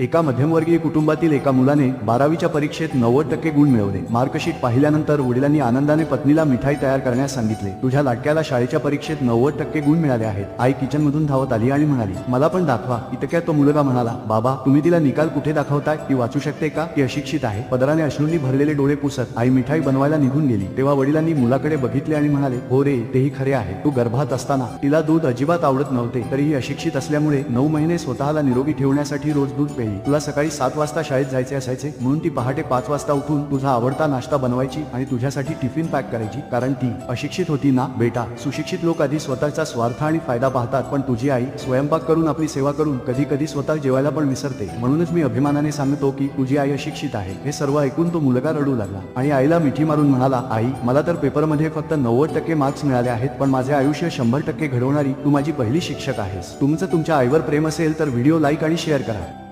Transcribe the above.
एका मध्यमवर्गीय कुटुंबातील एका मुलाने बारावीच्या परीक्षेत नव्वद टक्के गुण मिळवले. मार्कशीट पाहिल्यानंतर वडिलांनी आनंदाने पत्नीला मिठाई तयार करण्यास सांगितले. तुझ्या लाटक्याला शाळेच्या परीक्षेत नव्वद टक्के गुण मिळाले आहेत. आई किचन मधून धावत आली आणि म्हणाली मला पण दाखवा. इतक्या तो मुलगा म्हणाला बाबा तुम्ही तिला निकाल कुठे दाखवताय? ती वाचू शकते का? ती अशिक्षित आहे. पदराने अश्रूंनी भरलेले डोळे पुसत आई मिठाई बनवायला निघून गेली. तेव्हा वडिलांनी मुलाकडे बघितले आणि म्हणाले हो रे तेही खरे आहे. तू गर्भात असताना तिला दूध अजिबात आवडत नव्हते. तरीही अशिक्षित असल्यामुळे नऊ महिने स्वतःला निरोगी ठेवण्यासाठी रोज दूध प्यायली तुला सकाळी सात वाजता शाळेत जायचे असायचे म्हणून ती पहाटे पाच वाजता उठून तुझा आवडता नाश्ता बनवायची आणि तुझ्यासाठी टिफिन पॅक करायची कारण ती अशिक्षित होती ना बेटा. सुशिक्षित लोक आधी स्वतःचा स्वार्थ आणि फायदा पाहतात पण तुझी आई स्वयंपाक करून आपली सेवा करून कधी कधी स्वतः जेवायला पण विसरते. म्हणूनच मी अभिमानाने सांगतो की तुझी आई अशिक्षित आहे. हे सर्व ऐकून तो मुलगा रडू लागला आणि आईला मिठी मारून म्हणाला आई मला तर पेपरमध्ये फक्त नव्वद टक्के मार्क्स मिळाले आहेत पण माझे आयुष्य शंभर टक्के घडवणारी तू माझी पहिली शिक्षक आहेस. तुमचं तुमच्या आईवर प्रेम असेल तर व्हिडिओ लाईक आणि शेअर करा.